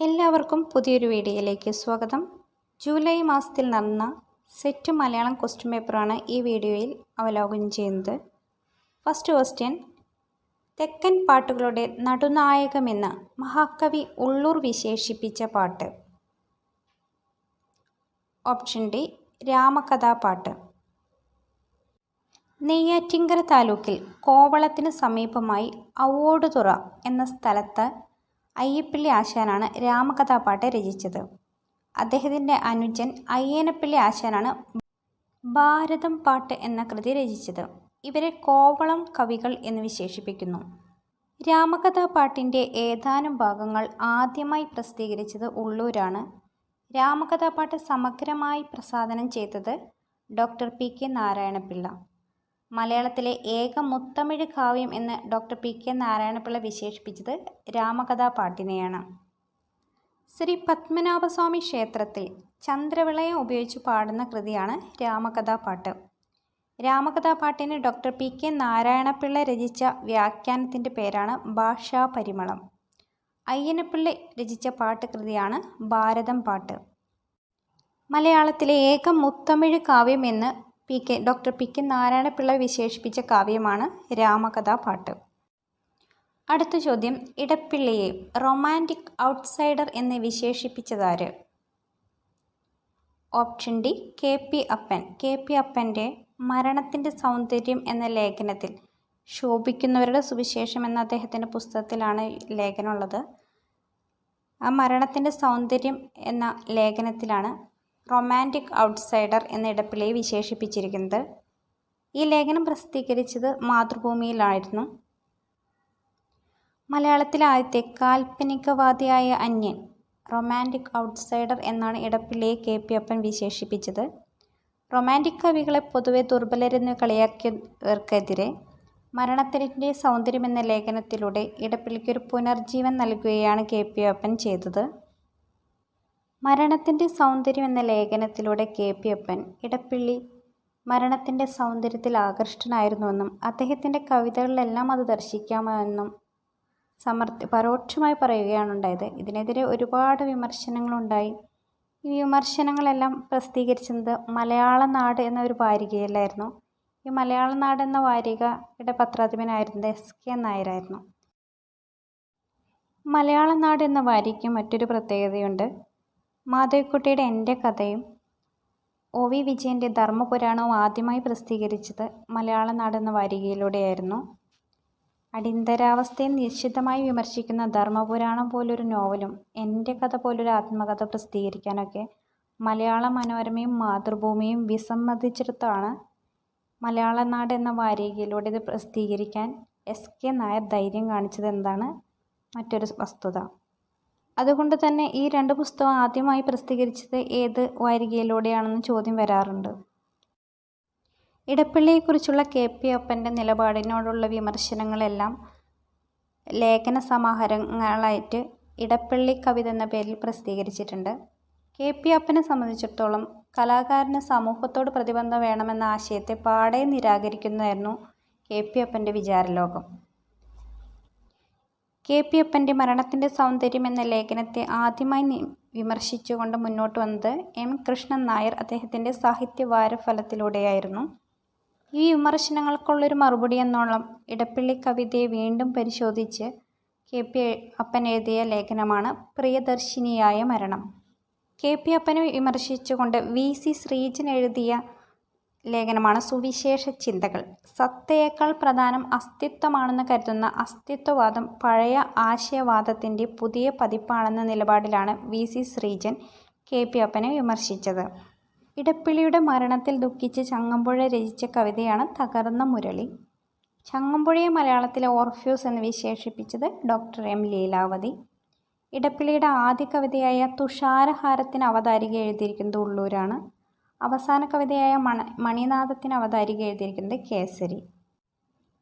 എല്ലാവർക്കും പുതിയൊരു വീഡിയോയിലേക്ക് സ്വാഗതം. ജൂലൈ മാസത്തിൽ നടന്ന സെറ്റ് മലയാളം ക്വസ്റ്റ്യൻ പേപ്പറാണ് ഈ വീഡിയോയിൽ അവലോകനം ചെയ്യുന്നത്. ഫസ്റ്റ് ക്വസ്റ്റ്യൻ തെക്കൻ പാട്ടുകളുടെ നടുനായകമെന്ന് മഹാകവി ഉള്ളൂർ വിശേഷിപ്പിച്ച പാട്ട്. ഓപ്ഷൻ ഡി രാമകഥാപാട്ട് നെയ്യാറ്റിങ്കര താലൂക്കിൽ കോവളത്തിന് സമീപമായി അവോടുതുറ എന്ന സ്ഥലത്ത് അയ്യപ്പിള്ളി ആശാനാണ് രാമകഥാപാട്ട് രചിച്ചത്. അദ്ദേഹത്തിന്റെ അനുജൻ അയ്യനപ്പിള്ളി ആശാനാണ് ഭാരതം പാട്ട് എന്ന കൃതി രചിച്ചത്. ഇവരെ കോവളം കവികൾ എന്ന് വിശേഷിപ്പിക്കുന്നു. രാമകഥാപാട്ടിന്റെ ഏതാനും ഭാഗങ്ങൾ ആദ്യമായി പ്രസിദ്ധീകരിച്ചത് ഉള്ളൂരാണ്. രാമകഥാപാട്ട് സമഗ്രമായി പ്രസാധനം ചെയ്തത് ഡോക്ടർ പി കെ നാരായണപിള്ള. മലയാളത്തിലെ ഏക മുത്തമിഴ് കാവ്യം എന്ന് ഡോക്ടർ പി കെ നാരായണപിള്ള വിശേഷിപ്പിച്ചത് രാമകഥാപാട്ടിനെയാണ്. ശ്രീ പത്മനാഭസ്വാമി ക്ഷേത്രത്തിൽ ചന്ദ്രവിളയം ഉപയോഗിച്ച് പാടുന്ന കൃതിയാണ് രാമകഥാപാട്ട്. രാമകഥാപാട്ടിന് ഡോക്ടർ പി കെ നാരായണപിള്ള രചിച്ച വ്യാഖ്യാനത്തിന്റെ പേരാണ് ഭാഷാപരിമളം. അയ്യനപ്പിള്ള രചിച്ച പാട്ട് കൃതിയാണ് ഭാരതം പാട്ട്. മലയാളത്തിലെ ഏക മുത്തമിഴ് കാവ്യം എന്ന് P K doctor P K Narayanapillai വിശേഷിപ്പിച്ച കാവ്യമാണ് രാമകഥാപാട്ട്. അടുത്ത ചോദ്യം ഇടപ്പിള്ളിയെ റൊമാന്റിക് ഔട്ട്സൈഡർ എന്ന് വിശേഷിപ്പിച്ചതാര്? Option D K P Appan. K P അപ്പന്റെ മരണത്തിന്റെ സൗന്ദര്യം എന്ന ലേഖനത്തിൽ ശോഭിക്കുന്നവരുടെ സുവിശേഷം എന്ന അദ്ദേഹത്തിന്റെ പുസ്തകത്തിലാണ് ലേഖനമുള്ളത് ആ മരണത്തിന്റെ സൗന്ദര്യം എന്ന ലേഖനത്തിലാണ് റൊമാന്റിക് ഔട്ട്സൈഡർ എന്ന ഇടപ്പിലെ വിശേഷിപ്പിച്ചിരിക്കുന്നത്. ഈ ലേഖനം പ്രസിദ്ധീകരിച്ചത് മാതൃഭൂമിയിലായിരുന്നു. മലയാളത്തിലെ ആദ്യത്തെ കാൽപ്പനികവാദിയായ അന്യൻ റൊമാന്റിക് ഔട്ട്സൈഡർ എന്നാണ് ഇടപ്പിള്ളിയെ കെ പി അപ്പൻ വിശേഷിപ്പിച്ചത്. റൊമാന്റിക് കവികളെ പൊതുവെ ദുർബലരെന്ന് കളിയാക്കിയവർക്കെതിരെ മരണത്തിന്റെ സൗന്ദര്യം എന്ന ലേഖനത്തിലൂടെ ഇടപ്പിള്ളിക്കൊരു പുനർജീവൻ നൽകുകയാണ് കെ പി അപ്പൻ ചെയ്തത്. മരണത്തിന്റെ സൗന്ദര്യം എന്ന ലേഖനത്തിലൂടെ കെ. പി. അപ്പൻ ഇടപ്പിള്ളി മരണത്തിന്റെ സൗന്ദര്യത്തിൽ ആകൃഷ്ടനായിരുന്നുവെന്നും അദ്ദേഹത്തിന്റെ കവിതകളിലെല്ലാം അത് ദർശിക്കാമെന്നും സമർത്ഥ പരോക്ഷമായി പറയുകയാണുണ്ടായത്. ഇതിനെതിരെ ഒരുപാട് വിമർശനങ്ങളുണ്ടായി. ഈ വിമർശനങ്ങളെല്ലാം പ്രസിദ്ധീകരിച്ചത് മലയാള നാട് എന്ന ഒരു വാരികയിലായിരുന്നു ഈ മലയാള നാട് എന്ന വാരികയുടെ പത്രാധിപനായിരുന്നത് എസ്. കെ. നായരായിരുന്നു. മലയാള നാട് എന്ന വാരികയ്ക്ക് മറ്റൊരു പ്രത്യേകതയുണ്ട്. മാധവിക്കുട്ടിയുടെ എന്റെ കഥയും ഒ വി വിജയന്റെ ധർമ്മപുരാണവും ആദ്യമായി പ്രസിദ്ധീകരിച്ചത് മലയാള നാട് എന്ന വാരികയിലൂടെയായിരുന്നു. അടിയന്തരാവസ്ഥയെ നിശ്ചിതമായി വിമർശിക്കുന്ന ധർമ്മപുരാണം പോലൊരു നോവലും എന്റെ കഥ പോലൊരു ആത്മകഥ പ്രസിദ്ധീകരിക്കാനൊക്കെ മലയാള മനോരമയും മാതൃഭൂമിയും വിസമ്മതിച്ചിടത്താണ് മലയാള നാട് എന്ന വാരികയിലൂടെ ഇത് പ്രസിദ്ധീകരിക്കാൻ എസ് കെ നായർ ധൈര്യം കാണിച്ചത് എന്താണ് മറ്റൊരു വസ്തുത. അതുകൊണ്ട് തന്നെ ഈ രണ്ട് പുസ്തകം ആദ്യമായി പ്രസിദ്ധീകരിച്ചത് ഏത് വാരികയിലൂടെയാണെന്ന് ചോദ്യം വരാറുണ്ട്. ഇടപ്പള്ളിയെക്കുറിച്ചുള്ള കെ. പി. അപ്പന്റെ നിലപാടിനോടുള്ള വിമർശനങ്ങളെല്ലാം ലേഖന സമാഹാരങ്ങളായിട്ട് ഇടപ്പള്ളി കവിത എന്ന പേരിൽ പ്രസിദ്ധീകരിച്ചിട്ടുണ്ട്. കെ. പി. അപ്പനെ സംബന്ധിച്ചിടത്തോളം കലാകാരന് സമൂഹത്തോട് പ്രതിബന്ധം വേണമെന്ന ആശയത്തെ പാടെ നിരാകരിക്കുന്നതായിരുന്നു കെ. പി. അപ്പന്റെ വിചാരലോകം. കെ പി അപ്പന്റെ മരണത്തിന്റെ സൗന്ദര്യം എന്ന ലേഖനത്തെ ആദ്യമായി വിമർശിച്ചുകൊണ്ട് മുന്നോട്ട് വന്നത് എം. കൃഷ്ണൻ നായർ അദ്ദേഹത്തിന്റെ സാഹിത്യവാരഫലത്തിലൂടെയായിരുന്നു. ഈ വിമർശനങ്ങൾക്കുള്ളൊരു മറുപടി എന്നോളം ഇടപ്പള്ളി കവിതയെ വീണ്ടും പരിശോധിച്ച് കെ പി അപ്പൻ എഴുതിയ ലേഖനമാണ് പ്രിയദർശിനിയായ മരണം. കെ പി അപ്പനെ വിമർശിച്ചുകൊണ്ട് വി. സി. ശ്രീജൻ എഴുതിയ ലേഖനമാണ് സുവിശേഷ ചിന്തകൾ. സത്തയേക്കാൾ പ്രധാനം അസ്തിത്വമാണെന്ന് കരുതുന്ന അസ്തിത്വവാദം പഴയ ആശയവാദത്തിന്റെ പുതിയ പതിപ്പാണെന്ന നിലപാടിലാണ് V. C. Sreejan K. P. അപ്പനെ വിമർശിച്ചത്. ഇടപ്പിളിയുടെ മരണത്തിൽ ദുഃഖിച്ച് ചങ്ങമ്പുഴ രചിച്ച കവിതയാണ് തകർന്ന മുരളി. ചങ്ങമ്പുഴയെ മലയാളത്തിലെ ഓർഫ്യൂസ് എന്ന് വിശേഷിപ്പിച്ചത് ഡോക്ടർ എം. ലീലാവതി. ഇടപ്പിളിയുടെ ആദ്യ കവിതയായ തുഷാരഹാരത്തിന് അവതാരിക എഴുതിയിരിക്കുന്നത് ഉള്ളൂരാണ്. അവസാന കവിതയായ മണ മണിനാഥത്തിന് അവതാരിക എഴുതിയിരിക്കുന്നത് കേസരി.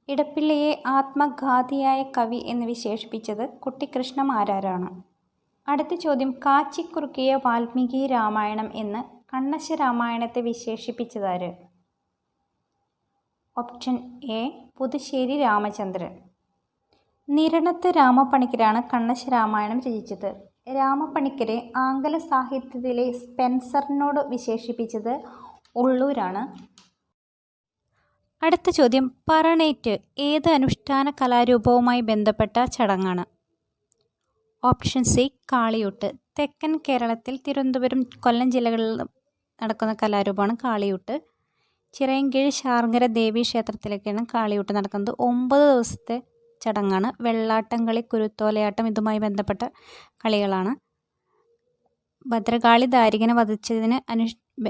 ഇടപ്പിള്ളിയെ ആത്മഘാതിയായ കവി എന്ന് വിശേഷിപ്പിച്ചത് കുട്ടിക്കൃഷ്ണമാരാരാണ് അടുത്ത ചോദ്യം കാച്ചിക്കുറുക്കിയ വാൽമീകി രാമായണം എന്ന് കണ്ണശ രാമായണത്തെ വിശേഷിപ്പിച്ചതാര് ഓപ്ഷൻ എ പുതുശ്ശേരി രാമചന്ദ്രൻ. നിരണത്ത് രാമപ്പണിക്കരാണ് കണ്ണശ രാമായണം രചിച്ചത്. രാമപ്പണിക്കരെ ആംഗല സാഹിത്യത്തിലെ സ്പെൻസറിനോട് വിശേഷിപ്പിച്ചത് ഉള്ളൂരാണ്. അടുത്ത ചോദ്യം പറണേറ്റ് ഏത് അനുഷ്ഠാന കലാരൂപവുമായി ബന്ധപ്പെട്ട ചടങ്ങാണ്? Option C Kaliyoottu. തെക്കൻ കേരളത്തിൽ തിരുവനന്തപുരം, കൊല്ലം ജില്ലകളിൽ നടക്കുന്ന കലാരൂപമാണ് കാളിയൂട്ട്. ചിറയൻകീഴ് ശാർങ്കര ദേവീക്ഷേത്രത്തിലൊക്കെയാണ് കാളിയൂട്ട് നടക്കുന്നത്. ഒമ്പത് ദിവസത്തെ ചടങ്ങാണ്. വെള്ളാട്ടം കളി, കുരുത്തോലയാട്ടം ഇതുമായി ബന്ധപ്പെട്ട കളികളാണ്. ഭദ്രകാളി ദാരികനെ വധിച്ചതിന് അനു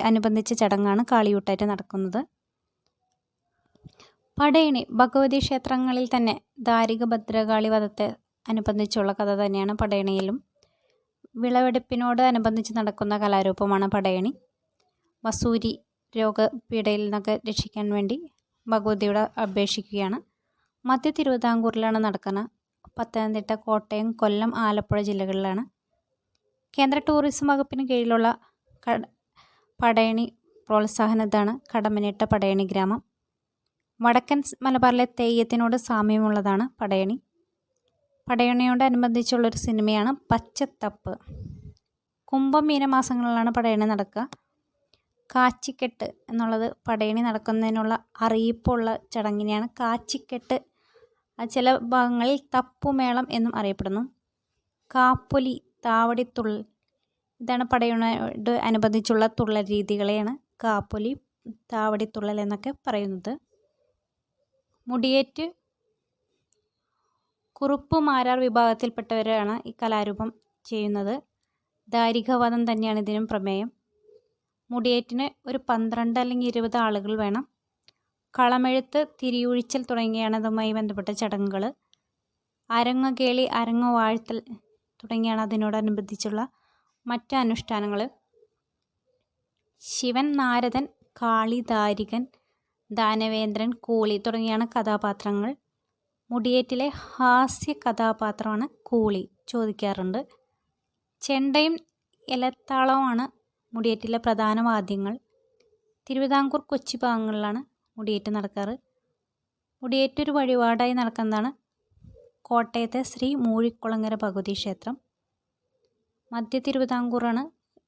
അനുബന്ധിച്ച ചടങ്ങാണ് കാളിയൂട്ടായിട്ട് നടക്കുന്നത്. പടയണി ഭഗവതി ക്ഷേത്രങ്ങളിൽ തന്നെ ദാരിക ഭദ്രകാളി വധത്തെ അനുബന്ധിച്ചുള്ള കഥ തന്നെയാണ് പടയണിയിലും. വിളവെടുപ്പിനോട് അനുബന്ധിച്ച് നടക്കുന്ന കലാരൂപമാണ് പടയണി. വസൂരി രോഗപീഠയിൽ നിന്നൊക്കെ രക്ഷിക്കാൻ വേണ്ടി ഭഗവതിയോട് അപേക്ഷിക്കുകയാണ്. മധ്യ തിരുവിതാംകൂറിലാണ് നടക്കുന്നത്. പത്തനംതിട്ട, കോട്ടയം, കൊല്ലം, ആലപ്പുഴ ജില്ലകളിലാണ്. കേന്ദ്ര ടൂറിസം വകുപ്പിന് കീഴിലുള്ള പടയണി പ്രോത്സാഹനതാണ് കടമ്മനിട്ട പടയണി ഗ്രാമം. വടക്കൻ മലബാറിലെ തെയ്യത്തിനോട് സാമ്യമുള്ളതാണ് പടയണി. പടയണിയോടനുബന്ധിച്ചുള്ളൊരു സിനിമയാണ് പച്ചത്തപ്പ്. കുംഭം മീനമാസങ്ങളിലാണ് പടയണി നടക്കുക. കാച്ചിക്കെട്ട് എന്നുള്ളത് പടയണി നടക്കുന്നതിനുള്ള അറിയിപ്പുള്ള ചടങ്ങിനെയാണ് കാച്ചിക്കെട്ട്. ചില ഭാഗങ്ങളിൽ തപ്പുമേളം എന്നും അറിയപ്പെടുന്നു. കാപ്പൊലി, താവടിത്തുള്ള ഇതാണ് പടയണിയോട് അനുബന്ധിച്ചുള്ള തുള്ളൽ രീതികളെയാണ് കാപ്പൊലി, താവടിത്തുള്ളൽ എന്നൊക്കെ പറയുന്നത്. മുടിയേറ്റ് കുറുപ്പ് മാരാർ വിഭാഗത്തിൽപ്പെട്ടവരാണ് ഈ കലാരൂപം ചെയ്യുന്നത്. ദാരികവാദം തന്നെയാണ് ഇതിനും പ്രമേയം. മുടിയേറ്റിന് ഒരു പന്ത്രണ്ട് അല്ലെങ്കിൽ ഇരുപത് ആളുകൾ വേണം. കളമെഴുത്ത്, തിരിയൊഴിച്ചൽ തുടങ്ങിയവയാണ് ഇതുമായി ബന്ധപ്പെട്ട ചടങ്ങുകൾ. അരങ്ങ കേളി അരങ്ങ വാഴ്ത്തൽ തുടങ്ങിയാണ് അതിനോടനുബന്ധിച്ചുള്ള മറ്റ് അനുഷ്ഠാനങ്ങൾ. ശിവൻ, നാരദൻ, കാളിദാരികൻ ദാനവേന്ദ്രൻ, കൂളി തുടങ്ങിയാണ് കഥാപാത്രങ്ങൾ. മുടിയേറ്റിലെ ഹാസ്യ കഥാപാത്രമാണ് കൂളി ചോദിക്കാറുണ്ട്. ചെണ്ടയും ഇലത്താളവുമാണ് മുടിയേറ്റിലെ പ്രധാന വാദ്യങ്ങൾ. തിരുവിതാംകൂർ, കൊച്ചി ഭാഗങ്ങളിലാണ് മുടിയേറ്റ് നടക്കാറ്. മുടിയേറ്റ് ഒരു വഴിപാടായി നടക്കുന്നതാണ് കോട്ടയത്തെ ശ്രീ മൂഴിക്കുളങ്ങര ഭഗവതി ക്ഷേത്രം. മധ്യ തിരുവിതാംകൂറാണ്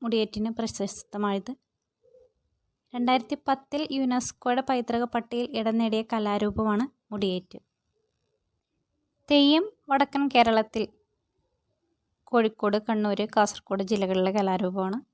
മുടിയേറ്റിന് പ്രശസ്തമായത്. രണ്ടായിരത്തി പത്തിൽ യുനെസ്കോയുടെ പൈതൃക പട്ടികയിൽ ഇടം നേടിയ കലാരൂപമാണ് മുടിയേറ്റ്. തെയ്യം വടക്കൻ കേരളത്തിൽ കോഴിക്കോട്, കണ്ണൂർ, കാസർഗോഡ് ജില്ലകളിലെ കലാരൂപമാണ്.